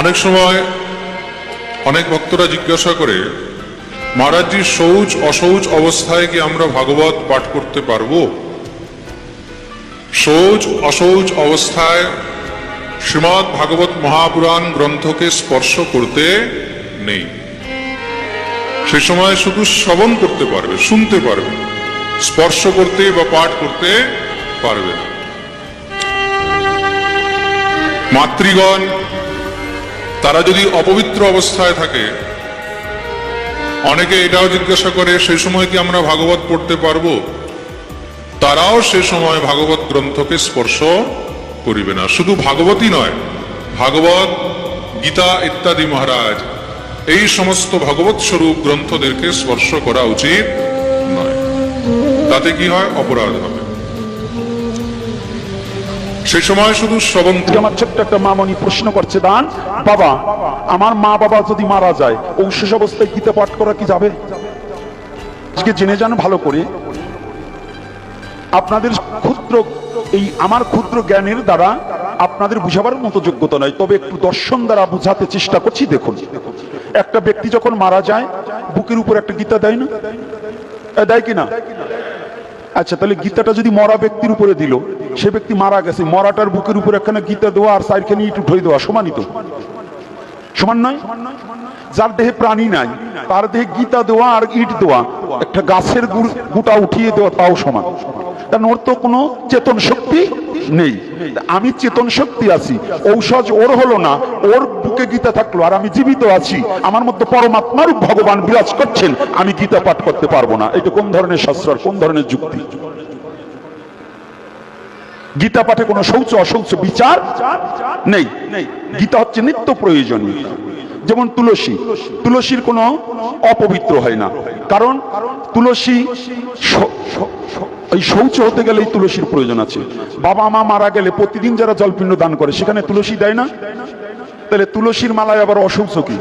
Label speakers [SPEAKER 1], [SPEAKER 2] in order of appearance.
[SPEAKER 1] অনেক সময় অনেক ভক্তরা জিজ্ঞাসা করে, মহারাজজি শৌচ অশৌচ অবস্থায় কি আমরা ভাগবত পাঠ করতে পারব? শৌচ অশৌচ অবস্থায় শ্রীমৎ ভাগবত মহাপুরাণ গ্রন্থকে স্পর্শ করতে নেই। সে সময় শুধু শ্রবণ করতে পারবে, শুনতে পারবে, স্পর্শ করতে বা পাঠ করতে পারবে মাতৃগণ তারা যদি অপবিত্র অবস্থায় থাকে, অনেকে এটাও জিজ্ঞাসা করে সেই সময় কি আমরা ভাগবত পড়তে পারব? তারাও সে সময় ভাগবত গ্রন্থকে স্পর্শ করিবে না। শুধু ভাগবতই নয়, ভাগবত, গীতা ইত্যাদি মহারাজ, এই সমস্ত ভগবত স্বরূপ গ্রন্থদেরকে স্পর্শ করা উচিত নয়। তাতে কি হয়? অপরাধ হবে সেই সময় শুধু
[SPEAKER 2] আমার ছোট্ট একটা মামনি প্রশ্ন করছে, দান, বাবা, আমার মা বাবা যদি মারা যায় শেষ অবস্থায় গীতা পাঠ করা কি যাবে? আজকে জেনে যান ভালো করে, আপনাদের ক্ষুদ্র, এই আমার ক্ষুদ্র জ্ঞানের দ্বারা আপনাদের বুঝাবার মতো যোগ্যতা নয়। তবে একটু দর্শন দ্বারা বুঝাতে চেষ্টা করছি, দেখুন। একটা ব্যক্তি যখন মারা যায়, বুকের উপর একটা গীতা দেয় না? দেয় কিনা আচ্ছা তাহলে গীতাটা যদি মরা ব্যক্তির উপরে দিল সে ব্যক্তি মারা গেছে, মরাটার বুকের উপর একখানে গীতা দেওয়া আর সাইডখানে ইট উঠে দেওয়া সমানিত সমান নয়? যার দেহে প্রাণী নাই, তার দেহে গীতা দেওয়া আর ইট দেওয়া, একটা গাছের গুটা উঠিয়ে দেওয়া, তাও সমান। ওর তো কোনো চেতন শক্তি নেই। আমি চেতন শক্তি আছি, ঔষধ ওর হলো না, ওর বুকে গীতা থাকল, আর আমি জীবিত আছি। আমার মধ্যে পরমাত্মার ভগবান বিরাজ করছেন, আমি গীতা পাঠ করতে পারব না। এটা কোন ধরনের শাস্ত্র কোন ধরনের যুক্তি? গীতা পাঠে কোনো শৌচ, অশৌচ, বিচার নেই। গীতা হচ্ছে নিত্য প্রয়োজনীয়। যেমন তুলসী। তুলসীর কোনো অপবিত্র হয় না। কারণ তুলসী এই শৌচ হতে গেলে এই তুলসীর প্রয়োজন আছে। বাবা, মা মারা গেলে প্রতিদিন যারা জলপিণ্ড দান করে, সেখানে তুলসী দেয় না? তাহলে তুলসীর মালায় আবার অশৌচ কি?